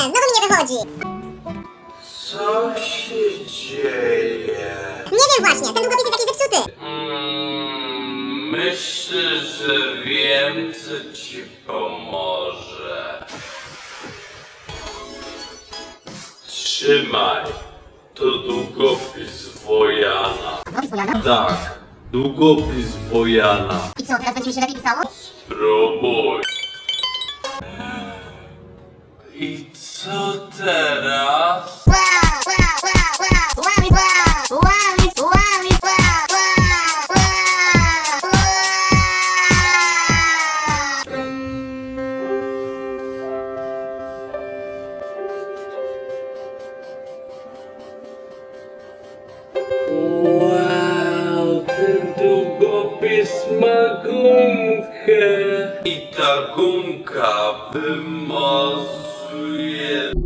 znowu mi nie wychodzi. Co się dzieje? Nie wiem właśnie, ten długopis jest jakiś zepsuty. Mm, myślę, że wiem, co ci pomoże. Trzymaj. To długopis Wojana. Długopis Wojana? Tak, długopis Wojana. I co, teraz będzie mi się lepiej pisało? Spróbuj. I co teraz? Wow, ten długopis ma gumkę. I ta gumka wymaza. Yeah.